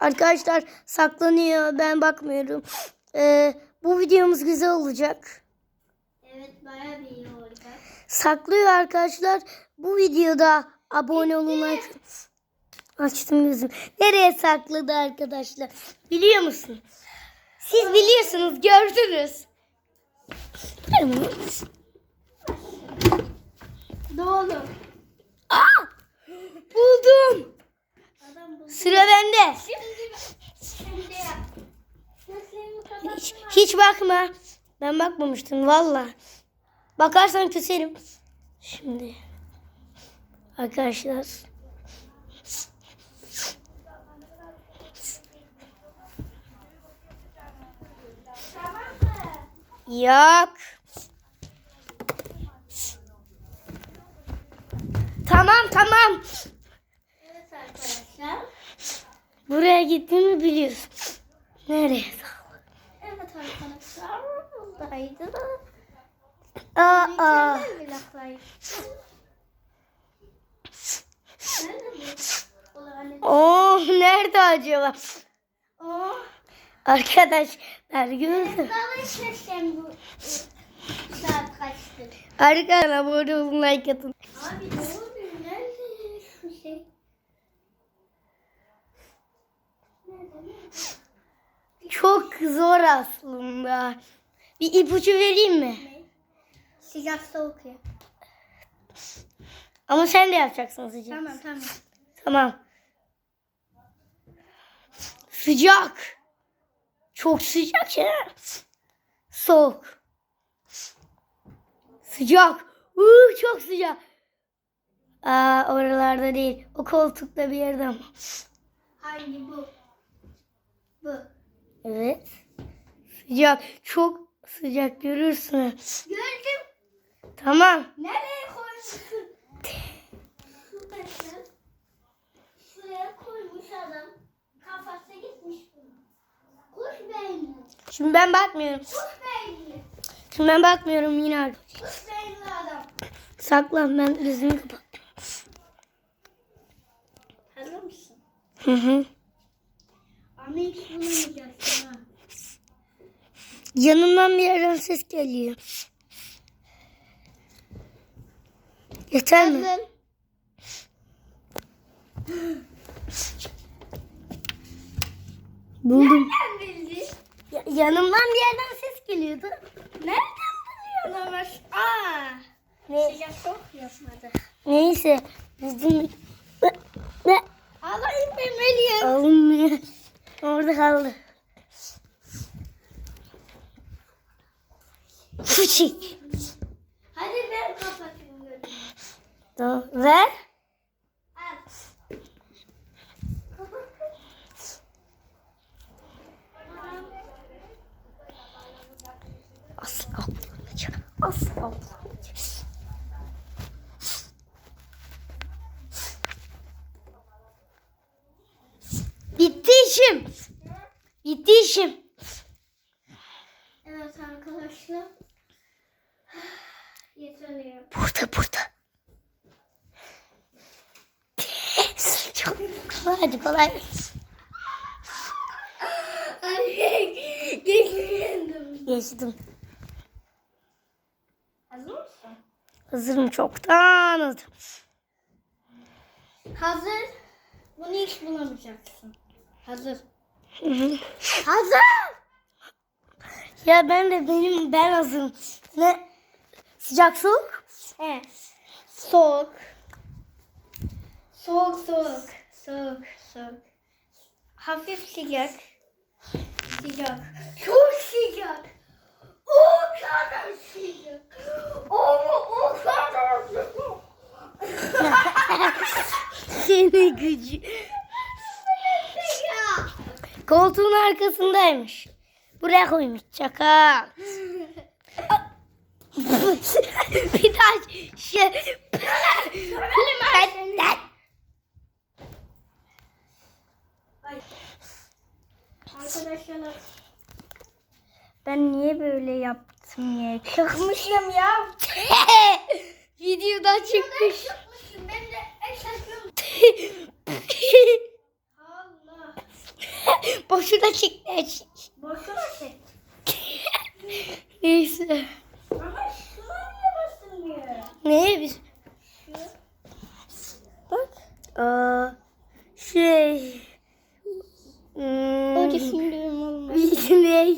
Arkadaşlar saklanıyor. Ben bakmıyorum. Ee, bu videomuz güzel olacak. Evet bayağı bir iyi olacak. Saklıyor arkadaşlar. Bu videoda abone olun. like- Açtım gözüm. Nereye sakladı arkadaşlar? Biliyor musun? Siz biliyorsunuz. Gördünüz. Doğru. Aa! Buldum. Adam bu. Sıra bende. Şimdi şimdi yap. Seslerimi kapat. Hiç, bakma. Ben bakmamıştım valla. Bakarsan küserim. Şimdi. Arkadaşlar. Yok. Tamam tamam. Evet arkadaşlar. Buraya gittiğimi biliyorsun. Nereye? Evet arkadaşlar. Buradaydı. Aa, aa. Oh nerede acaba? Oh. Arkadaşlar gördüm. Kaçtı? Arkadaşlar abone olun like atın. Abi ne oluyor? Nerede şu şey? Nerede? Nerede? Çok zor aslında. Bir ipucu vereyim mi? Ne? Sıcak soğuk ya. Ama sen de yapacaksın sıcak. Tamam tamam. Tamam. Sıcak. Çok sıcak ya. Soğuk. Sıcak. Uuu çok sıcak. Aa oralarda değil. O koltukta bir yerde ama. Hangi bu? Bu. Evet. Sıcak. Çok sıcak görürsün. Gördüm. Tamam. Nereye koymuşsun? Şuraya koymuş adam. Kafası gitmiş. Kuş beyni. Şimdi ben bakmıyorum. Kuş beyni. Şimdi ben bakmıyorum yine. Kuş beyinli adam. Saklan ben gözümü kapat. Hazır mısın? Hı hı. Ama hiç bulamayacaksın ha. Yanından bir yerden ses geliyor. Yeter mi? Hazır. Buldum. Nereden bildin? Ya- yanımdan bir yerden ses geliyordu. Nereden buluyorsun ama? Aa. Ne? Sıcak soğuk yapmadı. Neyse. Buldum. Ne? Ne? Alayım demeliyim. Alınmıyor. Orada kaldı. Küçük. Hadi ben kapatayım gözümü. Tamam. Ver. Al. Kapat. Asla bulamayacak. Asla bulamayacak. Bitti işim. Bitti işim. Evet arkadaşlar. Yeterli. Burada burada. Çok hadi kolay. Ay, geçmeyendim. Geçtim. Hazır mısın? Hazırım çoktan hazırım. Hazır. Bunu hiç bulamayacaksın. Hazır. Hazır. Ya ben de benim ben hazırım. Ne? Sıcak soğuk? Evet. Soğuk. Soğuk soğuk. Soğuk soğuk. Hafif sıcak. Sıcak. Çok sıcak. O kadar sıcak. Ama o kadar sıcak. Seni gücü. Koltuğun arkasındaymış. Buraya koymuş çakal. bir daha şey. Ben- Arkadaşlar Ben niye böyle yaptım ya? çıkmışım ya. Videoda çıkmış. Çıkmışım ben de. Boşuna çıktı. Boşuna çek. Neyse. Ama şuna niye basılmıyor? Neye biz? Şu. Bak. Aa, şey. Hmm, O düşündüğüm olmaz. video ne?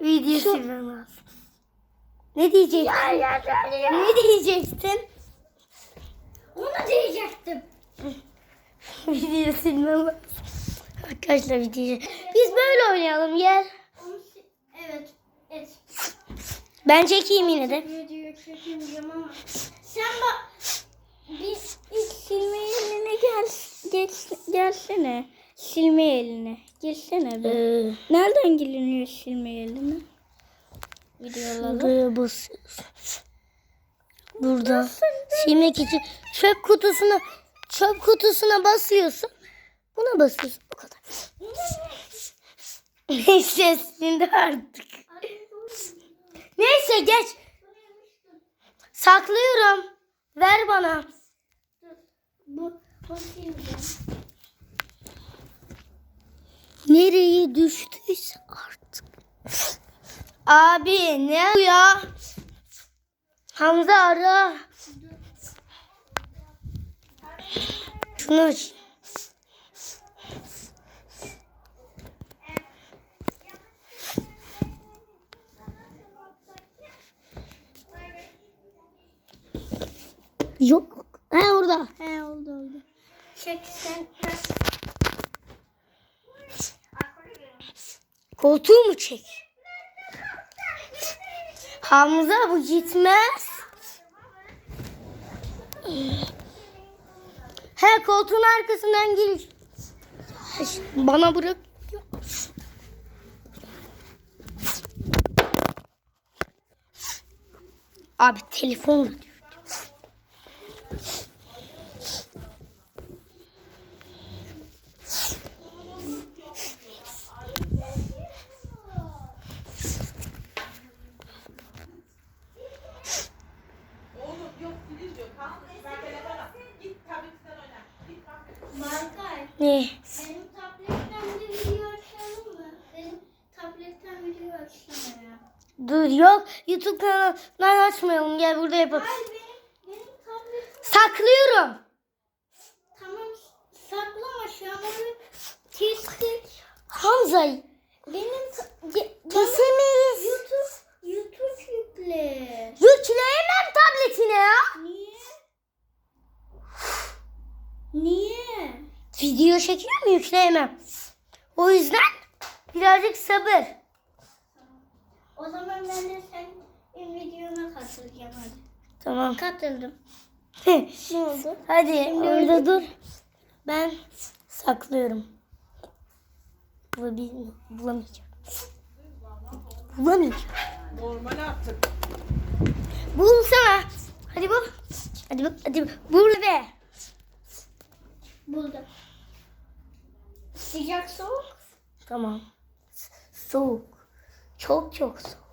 Video silmem lazım. Ne diyecektin? Ne diyecektin? Onu diyecektim. video silmem lazım. Arkadaşlar video. Biz böyle oynayalım gel. Evet. Evet. Ben çekeyim yine de. Sen bak. Biz silme eline gel. Geç, gelsene. Silme eline. Gelsene be. Ee, Nereden geliniyor silme eline? Videolarda. buraya basıyorsun. Burada. Silmek için çöp kutusuna çöp kutusuna basıyorsun. Buna basıyorsun. O kadar. Neyse şimdi artık. Neyse geç. Saklıyorum. Ver bana. Bu, bu. Nereye düştüyse artık. Abi ne bu ya? Hamza ara. Şunu aç. Yok. Ha orada. He oldu oldu. Çek sen. Koltuğu mu çek? Hamza bu gitmez. He koltuğun arkasından gir. Bana bırak. Abi telefonla diyor. Oğlum yok filiz yok. Tamam mı? Ben telefona. Git tabletinden oyna. Git bak. Markay. Ne? Benim tabletten bir video açalım mı? Benim tabletten video açsana ya. Dur yok. YouTube kanalından açmayalım. Gel burada yapalım. Saklıyorum. tamam saklama şu an onu kestik. Hamza Benim kesemeyiz. YouTube YouTube yükle. Yükleyemem tabletine ya. Niye? Niye? Video çekiyor mu yükleyemem. O yüzden birazcık sabır. O zaman ben de senin videona katılacağım hadi. Tamam. Katıldım. Ne oldu? Hadi orada dur. Ben saklıyorum. Bulabil- Bulamayacağım. Bulamayacağım. Normal artık. Bulsana. Hadi bul. Hadi bul. Hadi bul. Bul be. Buldum. Sıcak soğuk. Tamam. Soğuk. Çok çok soğuk.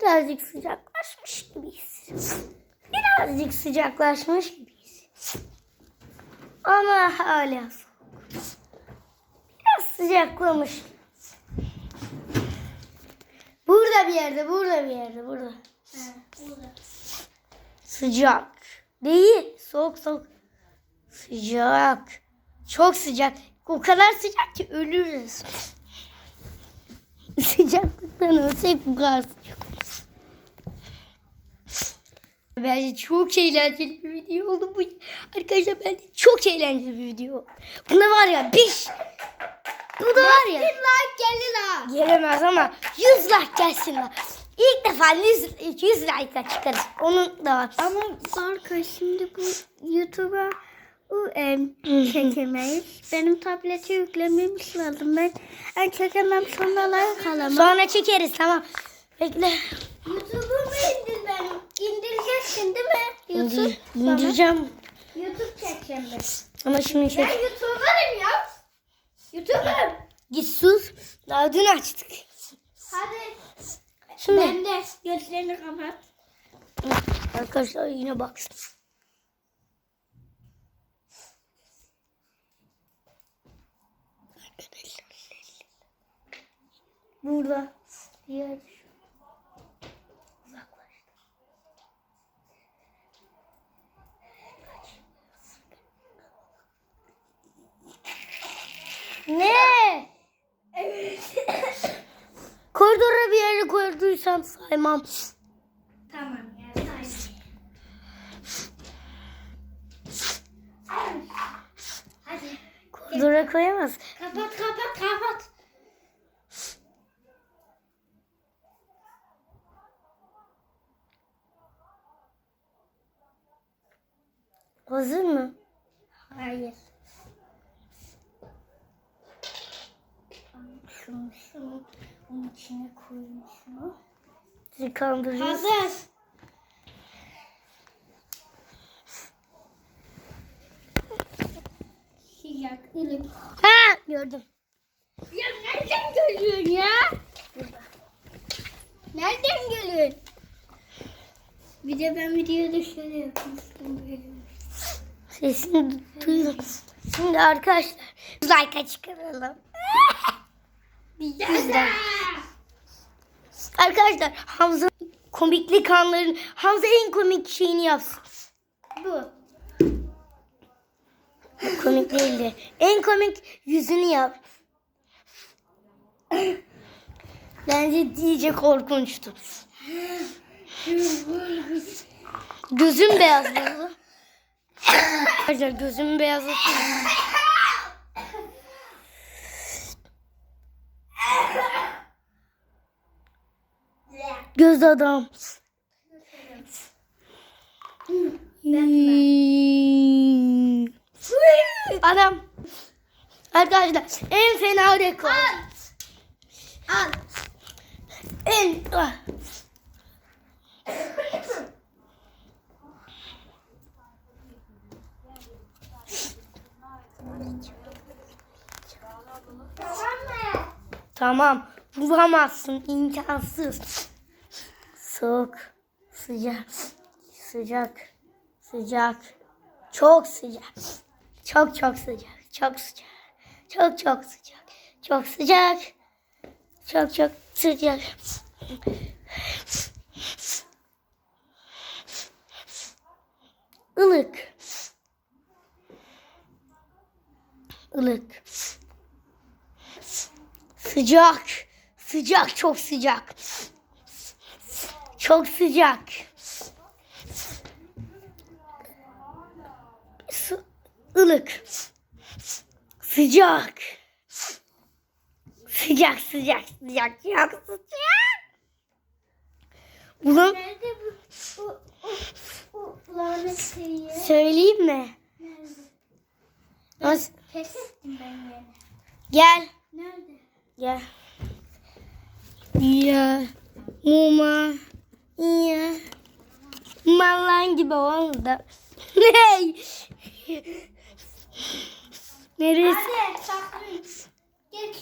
Birazcık sıcaklaşmış gibiyiz. Birazcık sıcaklaşmış gibiyiz. Ama hala soğuk. Biraz sıcaklamış. Burada bir yerde, burada bir yerde, burada. He, burada. Sıcak. Değil. Soğuk soğuk. Sıcak. Çok sıcak. O kadar sıcak ki ölürüz. Sıcaklıktan ölsek bu kadar sıcak. Bence çok eğlenceli bir video oldu bu. Arkadaşlar bence çok eğlenceli bir video. Buna var ya bir bu da var ya. Bir like geldi la. Gelemez ama 100 like gelsin lan. İlk defa 100, 100 like çıkarız. Onun da var. Ama Barka şimdi bu YouTube'a çekemeyiz. Benim tableti yüklememiz lazım. Ben, ben çekemem sonra like alamam. Sonra çekeriz tamam. Bekle. YouTube'u mu indir benim? İndireceksin değil mi? YouTube. İndir, indireceğim. YouTube çekeceğim ben. Ama şimdi Ben çek. Ben YouTuber'ım ya. YouTuber'ım. Git sus. Daha dün açtık. Hadi. Şimdi. Ben de gözlerini kapat. Arkadaşlar yine baksın. Burada. Diğer. Koyduysam saymam. Tamam ya. Hadi. Hadi. Koridora koyamaz. Kapat kapat kapat. Hazır mı? Hayır. Şunu şunu bunun içine koyayım şunu. Sizi kandıracağız. Hazır. Sıcak, ılık. Ha gördüm. Ya nereden görüyorsun ya? Nereden görüyorsun? Bir de ben videoda şöyle yapmıştım. Sesini duydum. Şimdi arkadaşlar like'a çıkaralım. Bizden. Arkadaşlar Hamza komiklik anların Hamza en komik şeyini yapsın. Bu. Komik değildi. En komik yüzünü yap. Bence iyice korkunçtu. Gözüm beyazladı. Arkadaşlar gözüm beyazladı. Göz adam. Adam. Arkadaşlar en fena rekor. Al. En ah. Tamam. Bulamazsın. imkansız. Soğuk. Sıcak. Sıcak. Sıcak. Çok sıcak. Çok çok sıcak. Çok sıcak. Çok çok sıcak. Çok sıcak. Çok çok sıcak. Ilık. Ilık. Sıcak. Sıcak çok sıcak. Çok sıcak. Sı ılık. Sıcak. Sıcak sıcak sıcak çok sıcak. Bunu söyleyeyim mi? Nasıl? Pes ettim ben yine. Gel. Nerede? Gel. Ya. Muma. Ya. Mallan gibi oldu. Ne? Neresi? Hadi saklayın. Geç.